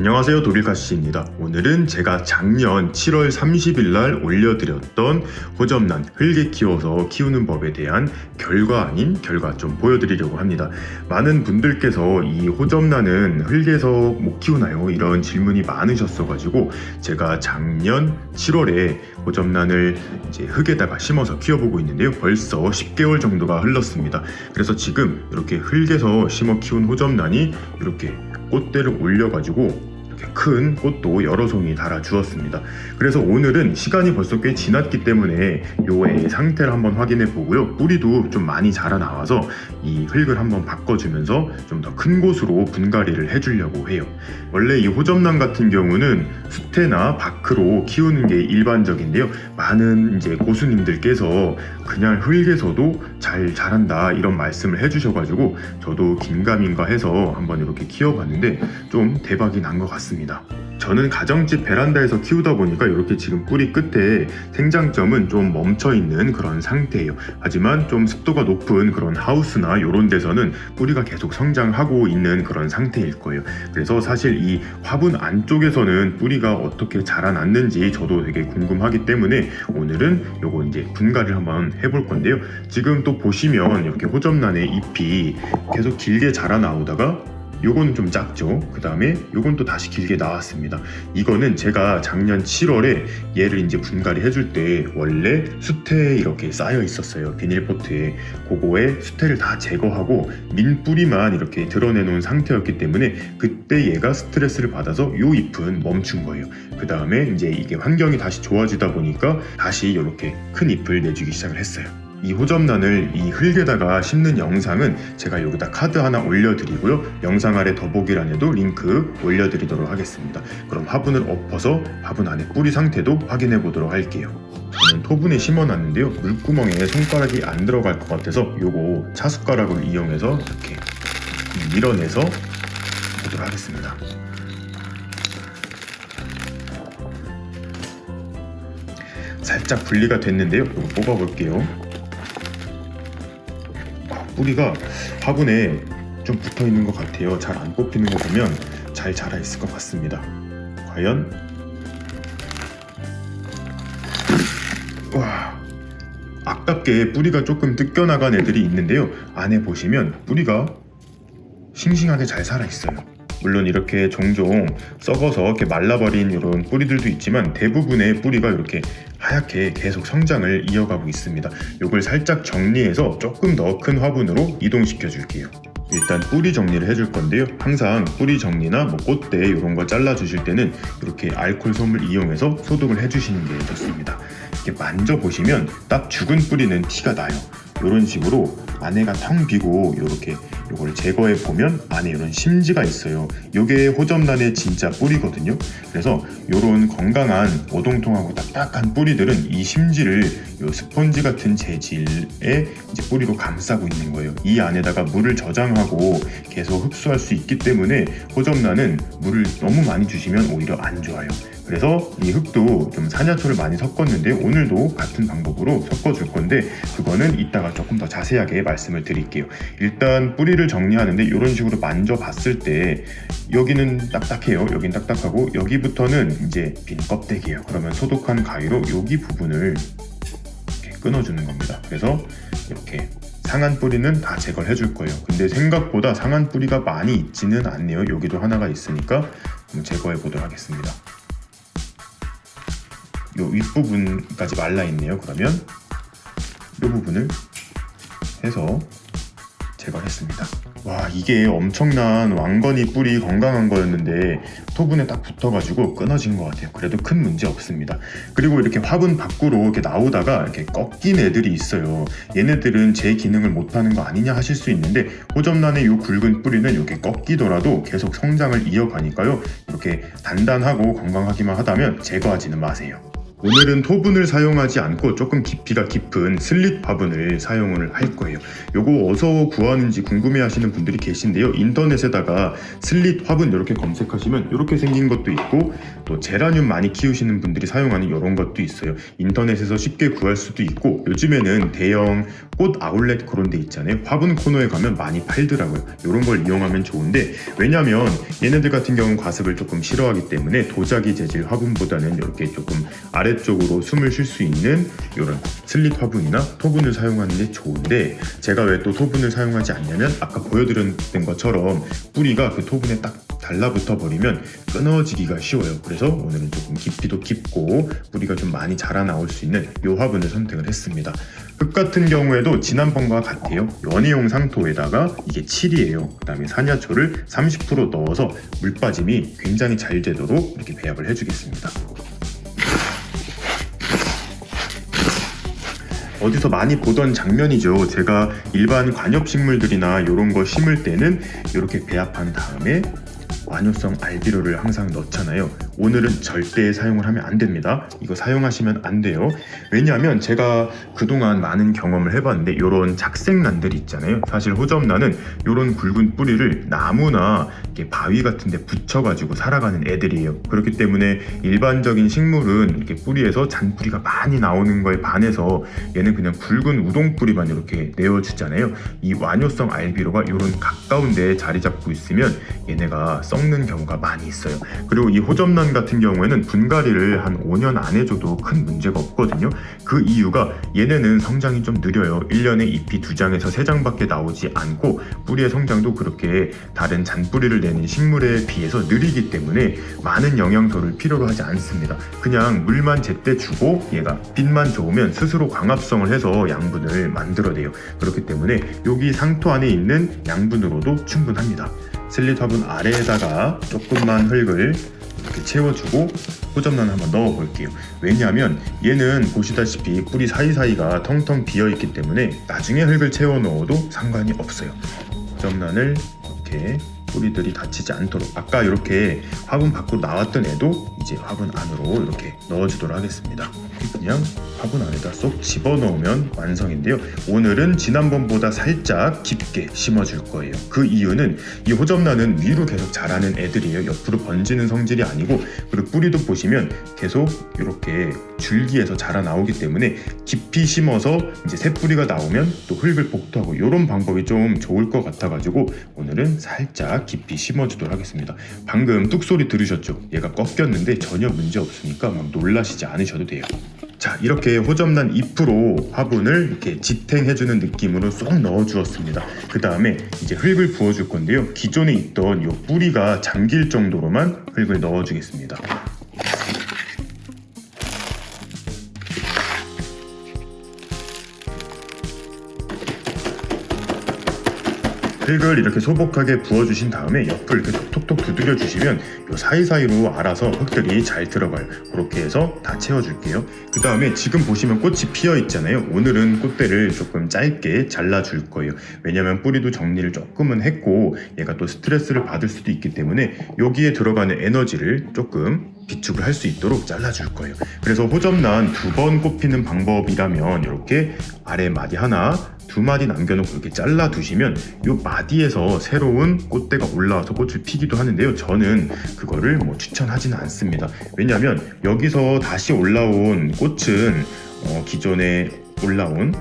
안녕하세요 도빌카씨입니다. 오늘은 제가 작년 7월 30일 날 올려드렸던 호접란 흙에 키워서 키우는 법에 대한 결과 아닌 결과 좀 보여드리려고 합니다. 많은 분들께서 이 호접란은 흙에서 못 키우나요? 이런 질문이 많으셨어가지고 제가 작년 7월에 호접란을 이제 흙에다가 심어서 키워보고 있는데요. 벌써 10개월 정도가 흘렀습니다. 그래서 지금 이렇게 흙에서 심어 키운 호접란이 이렇게 꽃대를 올려가지고 큰 꽃도 여러 송이 달아 주었습니다. 그래서 오늘은 시간이 벌써 꽤 지났기 때문에 요의 상태를 한번 확인해 보고요. 뿌리도 좀 많이 자라 나와서 이 흙을 한번 바꿔주면서 좀 더 큰 곳으로 분갈이를 해주려고 해요. 원래 이 호접란 같은 경우는 수태나 바크로 키우는 게 일반적인데요. 많은 이제 고수님들께서 그냥 흙에서도 잘 자란다 이런 말씀을 해주셔가지고 저도 긴가민가 해서 한번 이렇게 키워봤는데 좀 대박이 난 것 같습니다. 저는 가정집 베란다에서 키우다 보니까 이렇게 지금 뿌리 끝에 생장점은 좀 멈춰 있는 그런 상태예요. 하지만 좀 습도가 높은 그런 하우스나 이런 데서는 뿌리가 계속 성장하고 있는 그런 상태일 거예요. 그래서 사실 이 화분 안쪽에서는 뿌리가 어떻게 자라났는지 저도 되게 궁금하기 때문에 오늘은 요거 이제 분갈이를 한번 해볼 건데요. 지금 또 보시면 이렇게 호접란의 잎이 계속 길게 자라나오다가 요거는 좀 작죠. 그 다음에 요건 또 다시 길게 나왔습니다. 이거는 제가 작년 7월에 얘를 이제 분갈이 해줄 때 원래 수태에 이렇게 쌓여 있었어요. 비닐포트에. 그거에 수태를 다 제거하고 민 뿌리만 이렇게 드러내 놓은 상태였기 때문에 그때 얘가 스트레스를 받아서 요 잎은 멈춘 거예요. 그 다음에 이제 이게 환경이 다시 좋아지다 보니까 다시 이렇게 큰 잎을 내주기 시작을 했어요. 이 호접란을 이 흙에다가 심는 영상은 제가 여기다 카드 하나 올려드리고요. 영상 아래 더보기란에도 링크 올려드리도록 하겠습니다. 그럼 화분을 엎어서 화분 안에 뿌리 상태도 확인해 보도록 할게요. 저는 토분에 심어놨는데요. 물구멍에 손가락이 안 들어갈 것 같아서 요거 차숟가락을 이용해서 이렇게 밀어내서 보도록 하겠습니다. 살짝 분리가 됐는데요. 이거 뽑아볼게요. 아, 뿌리가 화분에 좀 붙어 있는 것 같아요. 잘 안 뽑히는 거 보면 잘 자라 있을 것 같습니다. 과연 와 아깝게 뿌리가 조금 뜯겨 나간 애들이 있는데요. 안에 보시면 뿌리가 싱싱하게 잘 살아 있어요. 물론 이렇게 종종 썩어서 이렇게 말라버린 이런 뿌리들도 있지만 대부분의 뿌리가 이렇게 하얗게 계속 성장을 이어가고 있습니다. 이걸 살짝 정리해서 조금 더 큰 화분으로 이동시켜 줄게요. 일단 뿌리 정리를 해줄 건데요. 항상 뿌리 정리나 뭐 꽃대 이런 거 잘라 주실 때는 이렇게 알콜 솜을 이용해서 소독을 해주시는 게 좋습니다. 이렇게 만져 보시면 딱 죽은 뿌리는 티가 나요. 이런 식으로 안에가 텅 비고 이렇게 이걸 제거해 보면 안에 이런 심지가 있어요. 이게 호접란의 진짜 뿌리거든요. 그래서 이런 건강한 오동통하고 딱딱한 뿌리들은 이 심지를 요 스펀지 같은 재질의 이제 뿌리로 감싸고 있는 거예요. 이 안에다가 물을 저장하고 계속 흡수할 수 있기 때문에 호접란은 물을 너무 많이 주시면 오히려 안 좋아요. 그래서 이 흙도 좀 산야초를 많이 섞었는데 오늘도 같은 방법으로 섞어줄 건데 그거는 이따가 조금 더 자세하게 말씀을 드릴게요. 일단 뿌리를 정리하는데 이런 식으로 만져봤을 때 여기는 딱딱해요. 여긴 딱딱하고 여기부터는 이제 빈 껍데기예요. 그러면 소독한 가위로 여기 부분을 이렇게 끊어주는 겁니다. 그래서 이렇게 상한 뿌리는 다 제거를 해줄 거예요. 근데 생각보다 상한 뿌리가 많이 있지는 않네요. 여기도 하나가 있으니까 제거해 보도록 하겠습니다. 요 윗부분까지 말라 있네요. 그러면 이 부분을 해서 제거했습니다. 와 이게 엄청난 왕건이 뿌리 건강한 거였는데 토분에 딱 붙어가지고 끊어진 것 같아요. 그래도 큰 문제 없습니다. 그리고 이렇게 화분 밖으로 이렇게 나오다가 이렇게 꺾인 애들이 있어요. 얘네들은 제 기능을 못하는 거 아니냐 하실 수 있는데 호접란의 이 굵은 뿌리는 이렇게 꺾이더라도 계속 성장을 이어가니까요. 이렇게 단단하고 건강하기만 하다면 제거하지는 마세요. 오늘은 토분을 사용하지 않고 조금 깊이가 깊은 슬릿 화분을 사용을 할 거예요. 요거 어디서 구하는지 궁금해 하시는 분들이 계신데요. 인터넷에다가 슬릿 화분 이렇게 검색하시면 이렇게 생긴 것도 있고 또 제라늄 많이 키우시는 분들이 사용하는 이런 것도 있어요. 인터넷에서 쉽게 구할 수도 있고 요즘에는 대형 꽃 아울렛 그런 데 있잖아요. 화분 코너에 가면 많이 팔더라고요. 이런 걸 이용하면 좋은데 왜냐면 얘네들 같은 경우는 과습을 조금 싫어하기 때문에 도자기 재질 화분보다는 이렇게 조금 아래쪽으로 숨을 쉴 수 있는 이런 슬릿 화분이나 토분을 사용하는 게 좋은데 제가 왜 또 토분을 사용하지 않냐면 아까 보여드렸던 것처럼 뿌리가 그 토분에 딱 달라붙어 버리면 끊어지기가 쉬워요. 그래서 오늘은 조금 깊이도 깊고 뿌리가 좀 많이 자라나올 수 있는 이 화분을 선택을 했습니다. 흙 같은 경우에도 지난번과 같아요. 연이용 상토에다가 이게 7이에요. 그 다음에 산야초를 30% 넣어서 물 빠짐이 굉장히 잘 되도록 이렇게 배합을 해주겠습니다. 어디서 많이 보던 장면이죠. 제가 일반 관엽식물들이나 이런 거 심을 때는 이렇게 배합한 다음에 완효성 알비로를 항상 넣잖아요. 오늘은 절대 사용을 하면 안 됩니다. 이거 사용하시면 안 돼요. 왜냐하면 제가 그동안 많은 경험을 해봤는데 이런 작색란들 있잖아요. 사실 호접란은 이런 굵은 뿌리를 나무나 바위 같은 데 붙여가지고 살아가는 애들이에요. 그렇기 때문에 일반적인 식물은 이렇게 뿌리에서 잔뿌리가 많이 나오는 거에 반해서 얘는 그냥 굵은 우동 뿌리만 이렇게 내어주잖아요. 이 완효성 알비로가 이런 가까운 데에 자리 잡고 있으면 얘네가 썩는 경우가 많이 있어요. 그리고 이 호접란 같은 경우에는 분갈이를 한 5년 안 해줘도 큰 문제가 없거든요. 그 이유가 얘네는 성장이 좀 느려요. 1년에 잎이 2장에서 3장밖에 나오지 않고 뿌리의 성장도 그렇게 다른 잔뿌리를 내는 식물에 비해서 느리기 때문에 많은 영양소를 필요로 하지 않습니다. 그냥 물만 제때 주고 얘가 빛만 좋으면 스스로 광합성을 해서 양분을 만들어내요. 그렇기 때문에 여기 상토 안에 있는 양분으로도 충분합니다. 슬릿 화분 아래에다가 조금만 흙을 이렇게 채워주고 호접란 한번 넣어 볼게요. 왜냐하면 얘는 보시다시피 뿌리 사이사이가 텅텅 비어 있기 때문에 나중에 흙을 채워 넣어도 상관이 없어요. 호접란을 이렇게 뿌리들이 다치지 않도록 아까 이렇게 화분 밖으로 나왔던 애도 이제 화분 안으로 이렇게 넣어주도록 하겠습니다. 그냥 화분 안에다 쏙 집어넣으면 완성인데요. 오늘은 지난번보다 살짝 깊게 심어줄 거예요. 그 이유는 이 호접란은 위로 계속 자라는 애들이에요. 옆으로 번지는 성질이 아니고 그리고 뿌리도 보시면 계속 이렇게 줄기에서 자라 나오기 때문에 깊이 심어서 이제 새 뿌리가 나오면 또 흙을 복토하고 이런 방법이 좀 좋을 것 같아가지고 오늘은 살짝 깊이 심어주도록 하겠습니다. 방금 뚝 소리 들으셨죠? 얘가 꺾였는데 전혀 문제 없으니까 막 놀라시지 않으셔도 돼요. 자 이렇게 호접란 잎으로 화분을 이렇게 지탱해주는 느낌으로 쏙 넣어주었습니다. 그 다음에 이제 흙을 부어줄 건데요. 기존에 있던 이 뿌리가 잠길 정도로만 흙을 넣어주겠습니다. 흙을 이렇게 소복하게 부어주신 다음에 옆을 이렇게 톡톡톡 두드려 주시면 요 사이사이로 알아서 흙들이 잘 들어가요. 그렇게 해서 다 채워줄게요. 그 다음에 지금 보시면 꽃이 피어 있잖아요. 오늘은 꽃대를 조금 짧게 잘라줄 거예요. 왜냐면 뿌리도 정리를 조금은 했고 얘가 또 스트레스를 받을 수도 있기 때문에 여기에 들어가는 에너지를 조금 비축을 할 수 있도록 잘라줄 거예요. 그래서 호접란 두 번 꼽히는 방법이라면 이렇게 아래 마디 하나, 두 마디 남겨놓고 이렇게 잘라 두시면 이 마디에서 새로운 꽃대가 올라와서 꽃을 피기도 하는데요. 저는 그거를 뭐 추천하지는 않습니다. 왜냐하면 여기서 다시 올라온 꽃은 어, 기존에 올라온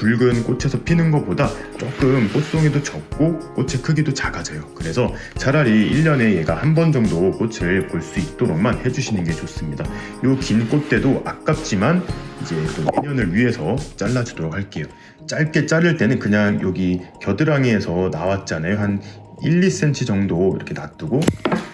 붉은 꽃에서 피는 것보다 조금 꽃송이도 적고 꽃의 크기도 작아져요. 그래서 차라리 1년에 얘가 한 번 정도 꽃을 볼 수 있도록만 해주시는 게 좋습니다. 요 긴 꽃대도 아깝지만 이제 또 내년을 위해서 잘라주도록 할게요. 짧게 자를 때는 그냥 여기 겨드랑이에서 나왔잖아요. 한 1, 2cm 정도 이렇게 놔두고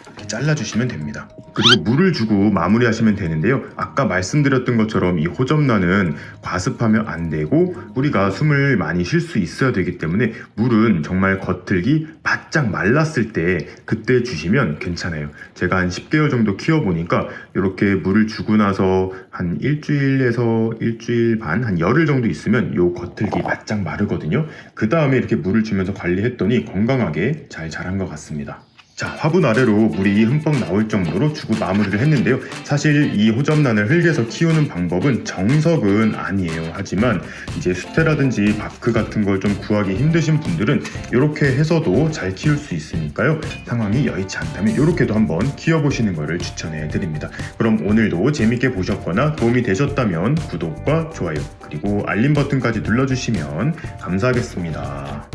이렇게 잘라주시면 됩니다. 그리고 물을 주고 마무리하시면 되는데요. 아까 말씀드렸던 것처럼 이 호접란은 과습하면 안 되고 뿌리가 숨을 많이 쉴 수 있어야 되기 때문에 물은 정말 겉들기 바짝 말랐을 때 그때 주시면 괜찮아요. 제가 한 10개월 정도 키워보니까 이렇게 물을 주고 나서 한 일주일에서 일주일 반, 한 열흘 정도 있으면 요 겉들기 바짝 마르거든요. 그 다음에 이렇게 물을 주면서 관리했더니 건강하게 잘 자란 것 같습니다. 자, 화분 아래로 물이 흠뻑 나올 정도로 주고 마무리를 했는데요. 사실 이 호접란을 흙에서 키우는 방법은 정석은 아니에요. 하지만 이제 수태라든지 바크 같은 걸 좀 구하기 힘드신 분들은 이렇게 해서도 잘 키울 수 있으니까요. 상황이 여의치 않다면 이렇게도 한번 키워보시는 것을 추천해 드립니다. 그럼 오늘도 재밌게 보셨거나 도움이 되셨다면 구독과 좋아요 그리고 알림 버튼까지 눌러주시면 감사하겠습니다.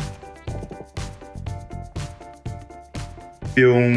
yung